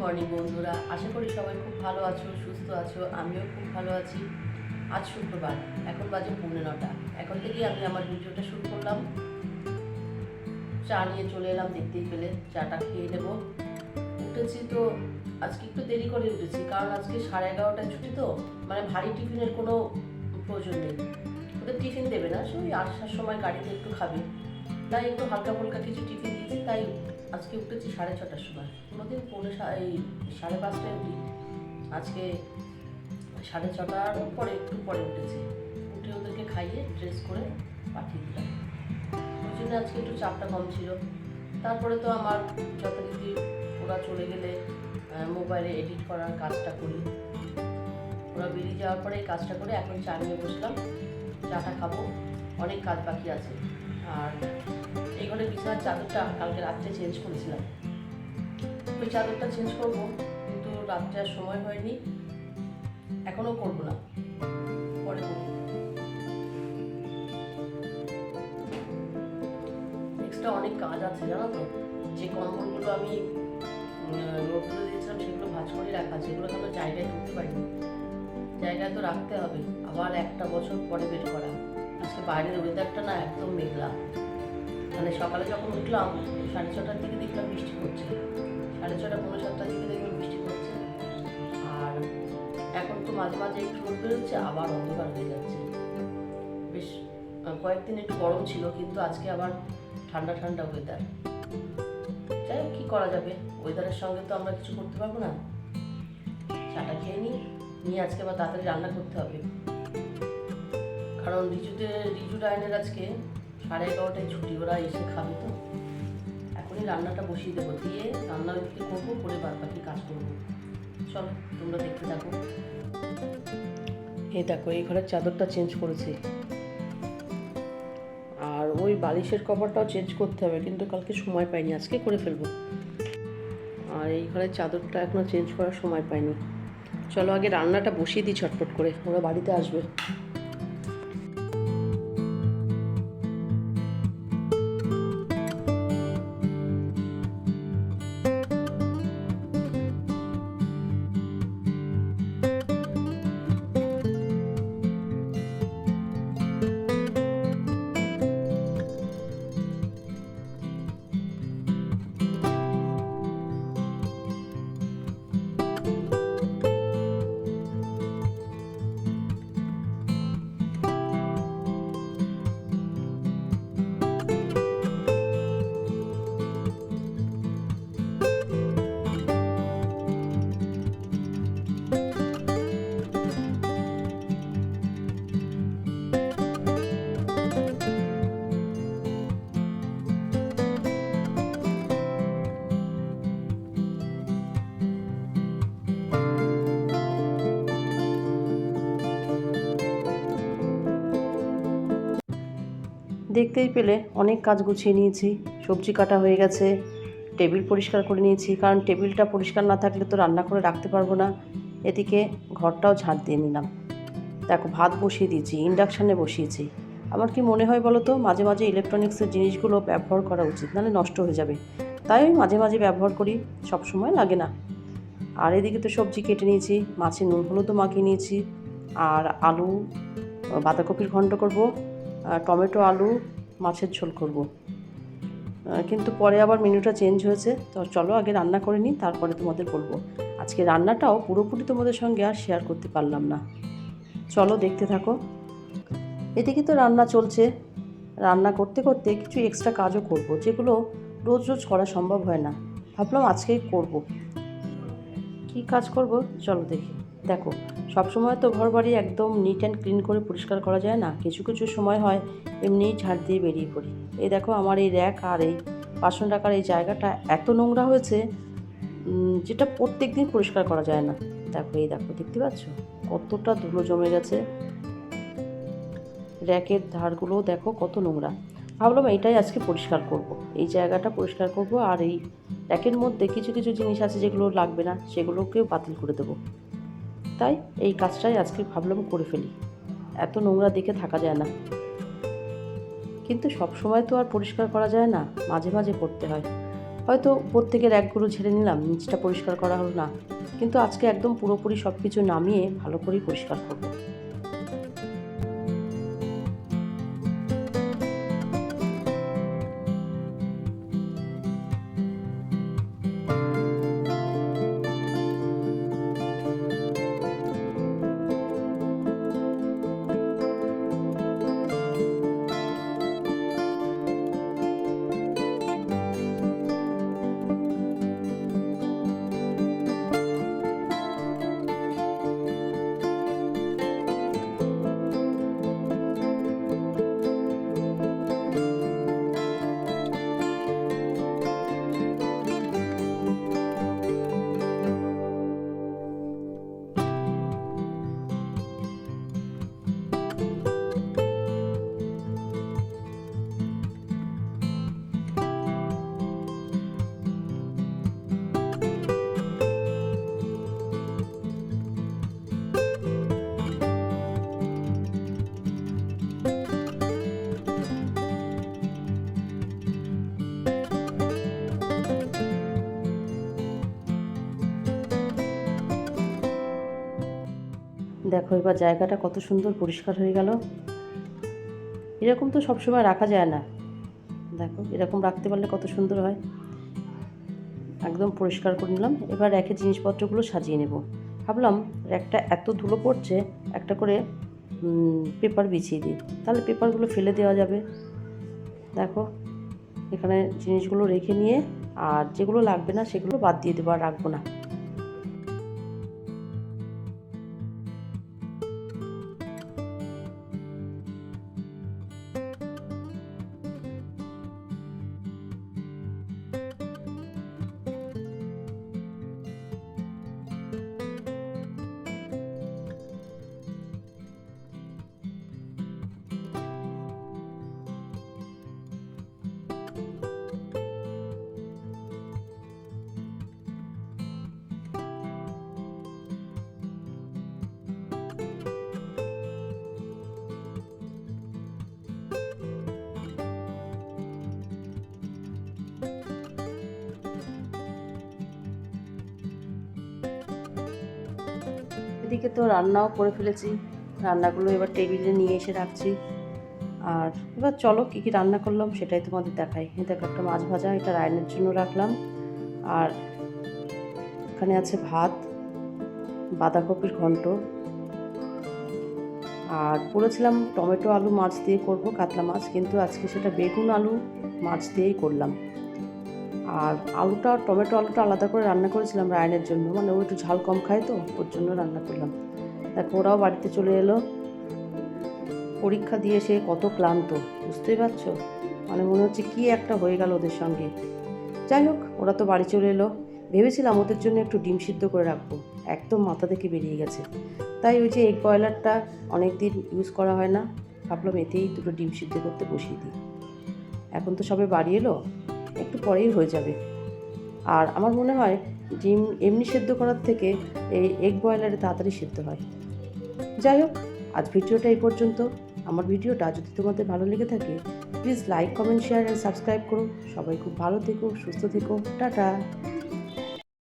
Morning বন্ধুরা। আশা করি সবাই খুব ভালো আছো, সুস্থ আছো, আমিও খুব ভালো আছি। আজ শুক্রবার, এখন বাজে পৌনে নটা। এখন থেকেই আমি আমার ভিডিওটা শুরু করলাম। চা নিয়ে চলে এলাম, দেখতেই পেলে। চাটা খেয়ে নেব। উঠেছি তো, আজকে একটু দেরি করে উঠেছি, কারণ আজকে সাড়ে এগারোটায় ছুটি তো মানে ভারী টিফিনের কোনো প্রয়োজন নেই। ওদের টিফিন দেবে না, সেই আসার সময় গাড়িতে একটু খাবে। তাই একটু হালকা ফুলকা কিছু টিফিন দিয়েছি, তাই আজকে উঠেছি সাড়ে ছটার সময়। কোনোদিন পৌনে এই সাড়ে পাঁচটায় উঠি। আজকে সাড়ে ছটার পরে একটু পরে উঠেছি। উঠে ওদেরকে খাইয়ে ড্রেস করে পাঠিয়ে দিলাম। ওই জন্য আজকে একটু চাপটা কম ছিল। তারপরে তো আমার যথারীতি ওরা চলে গেলে মোবাইলে এডিট করার কাজটা করি। ওরা বেরিয়ে যাওয়ার পরে এই কাজটা করে এখন চা নিয়ে বসলাম। চাটা খাব। অনেক কাজ বাকি আছে। আর এই ঘরে বিছানার চাদরটা কালকে রাত্রে চেঞ্জ করেছিলাম। ওই চাদরটা চেঞ্জ করব, কিন্তু রাত্রে আর সময় হয়নি। এখনও করব না। পরে এক্সট্রা অনেক কাজ আছে, জানো তো? যে কম্বলগুলো আমি রোদ্রে দিয়েছিলাম, সেগুলো ভাজ করে রাখা, যেগুলো কেন জায়গায় ঢুকতে পারিনি। জায়গায় তো রাখতে হবে। আবার একটা বছর পরে বের করা। আজকে বাইরের ওয়েদারটা না একদম মেঘলা। মানে সকালে যখন উঠলাম, সাড়ে ছটার দিকে দেখলাম বৃষ্টি পড়ছে। সাড়ে ছটা পনেরো সাতটার দিকে দেখলাম বৃষ্টি পড়ছে। আর এখন তো মাঝে মাঝে একটু রোদ বেরোচ্ছে, আবার অন্ধকার হয়ে যাচ্ছে। বেশ কয়েকদিন একটু গরম ছিল, কিন্তু আজকে আবার ঠান্ডা ঠান্ডা ওয়েদার যাই হোক, কী করা যাবে? ওয়েদারের সঙ্গে তো আমরা কিছু করতে পারব না। চাটা খেয়ে নিই, নিয়ে আজকে আবার তাড়াতাড়ি রান্না করতে হবে। কারণ রিজুতে, রিজু ডাইনের আজকে সাড়ে এগারোটায় ছুটি, ওরা এসে খাবে তো। এখনই রান্নাটা বসিয়ে দেবো, দিয়ে রান্না ওইদিকে করব, করে বাদ বাকি কাজ করব। চলো, তোমরা দেখতে থাকো। এই দেখো, এই ঘরের চাদরটা চেঞ্জ করেছি। আর ওই বালিশের কভারটাও চেঞ্জ করতে হবে, কিন্তু কালকে সময় পাইনি, আজকে করে ফেলব। আর এই ঘরের চাদরটা এখনও চেঞ্জ করার সময় পাইনি। চলো, আগে রান্নাটা বসিয়ে দিই ছটফট করে, ওরা বাড়িতে আসবে। দেখতেই পেলে অনেক কাজ গুছিয়ে নিয়েছি, সবজি কাটা হয়ে গেছে, টেবিল পরিষ্কার করে নিয়েছি, কারণ টেবিলটা পরিষ্কার না থাকলে তো রান্না করে রাখতে পারব না। এদিকে ঘরটাও ঝাঁট দিয়ে নিলাম। দেখো, ভাত বসিয়ে দিয়েছি ইন্ডাকশানে বসিয়েছি। আমার কি মনে হয় বলো তো, মাঝে মাঝে ইলেকট্রনিক্সের জিনিসগুলো ব্যবহার করা উচিত, নাহলে নষ্ট হয়ে যাবে। তাই আমি মাঝে মাঝে ব্যবহার করি সব সময় লাগে না। আর এদিকে তো সবজি কেটে নিয়েছি, মাছের নুন হলুদও মাখিয়ে নিয়েছি, আর আলু, বাঁধাকপির ঘন্ট করব টমেটো, আলু, মাছের ঝোল করব। কিন্তু পরে আবার মেনুটা চেঞ্জ হয়েছে। তো চলো আগে রান্না করে নিই, তারপরে তোমাদের বলব। আজকে রান্নাটাও পুরোপুরি তোমাদের সঙ্গে আর শেয়ার করতে পারলাম না। চলো দেখতে থাকো। এদিকে তো রান্না চলছে। রান্না করতে করতে কিছু এক্সট্রা কাজও করব, যেগুলো রোজ রোজ করা সম্ভব হয় না। ভাবলাম আজকেই করব। কি কাজ করব? চলো দেখি। দেখো সব সময় তো ঘর বাড়ি একদম নিট অ্যান্ড ক্লিন করে পরিষ্কার করা যায় না। কিছু কিছু সময় হয় এমনি ঝাড় দিয়ে বেরিয়ে পড়ি। এই দেখো আমার এই র্যাক আর এই বাসন রাখার এই জায়গাটা এত নোংরা হয়েছে যেটা প্রত্যেক দিন পরিষ্কার করা যায় না। দেখো, এই দেখো, দেখতে পাচ্ছ? কতটা ধুলো জমে গেছে। র্যাকের ধারগুলো দেখো কত নোংরা। ভাবলাম এইটাই আজকে পরিষ্কার করব। এই জায়গাটা পরিষ্কার করব আর এই র্যাকের মধ্যে কিছু কিছু জিনিস আছে যেগুলো লাগবে না, সেগুলোকেও বাতিল করে দেবো। তাই এই কাজটাই আজকে ভাবলাম করে ফেলি। এত নোংরা দেখে থাকা যায় না। কিন্তু সব সময় তো আর পরিষ্কার করা যায় না, মাঝে মাঝে করতে হয়। হয়তো উপর থেকে র্যাকগুলো ঝেড়ে নিলাম, নিচটা পরিষ্কার করা হলো না। কিন্তু আজকে একদম পুরোপুরি সব কিছু নামিয়ে ভালো করেই পরিষ্কার করব। দেখো, এবার জায়গাটা কত সুন্দর পরিষ্কার হয়ে গেল। এরকম তো সবসময় রাখা যায় না। দেখো, এরকম রাখতে পারলে কত সুন্দর হয়। একদম পরিষ্কার করে নিলাম। এবার র্যাকে জিনিসপত্রগুলো সাজিয়ে নেব। ভাবলাম র্যাকটা এত ধুলো পড়ছে, একটা করে পেপার বিছিয়ে দিই। তাহলে পেপারগুলো ফেলে দেওয়া যাবে। দেখো, এখানে জিনিসগুলো রেখে নিয়ে, আর যেগুলো লাগবে না সেগুলো বাদ দিয়ে দেবো, আর রাখব না। এদিকে তো রান্নাও করে ফেলেছি। রান্নাগুলো এবার টেবিলে নিয়ে এসে রাখছি। আর এবার চলো কী কী রান্না করলাম সেটাই তোমাদের দেখাই। দেখো একটা মাছ ভাজা, এটা রায়নের জন্য রাখলাম। আর এখানে আছে ভাত, বাঁধাকপির ঘন্ট। আর বলেছিলাম টমেটো আলু মাছ দিয়ে করব, কাতলা মাছ, কিন্তু আজকে সেটা বেগুন আলু মাছ দিয়েই করলাম। আর আলুটা, টমেটো আলুটা আলাদা করে রান্না করেছিলাম রায়নের জন্য। মানে ও একটু ঝাল কম খায় তো, ওর জন্য রান্না করলাম। দেখো, ওরাও বাড়িতে চলে এলো। পরীক্ষা দিয়ে সে কত ক্লান্ত, বুঝতেই পারছ? মানে মনে হচ্ছে কি একটা হয়ে গেল ওদের সঙ্গে। যাই হোক, ওরা তো বাড়ি চলে এলো। ভেবেছিলাম ওদের জন্য একটু ডিম সিদ্ধ করে রাখব। একদম মাথা থেকে বেরিয়ে গেছে। তাই ওই যে এগ বয়লারটা অনেক দিন ইউজ করা হয় না, ভাবলাম এতেই দুটো ডিম সিদ্ধ করতে বসিয়ে দিই। এখন তো সবে বাড়ি এলো। একটু পরেই হয়ে যাবে। আর আমার মনে হয় ডিম এমনি সেদ্ধ করার থেকে এই এগ বয়লারে তাড়াতাড়ি সেদ্ধ হয়। যাই হোক, আজ ভিডিওটা এই পর্যন্ত। আমার ভিডিওটা যদি তোমাদের ভালো লেগে থাকে please like comment share and subscribe করো। সবাই খুব ভালো থেকো, সুস্থ থেকো। টাটা!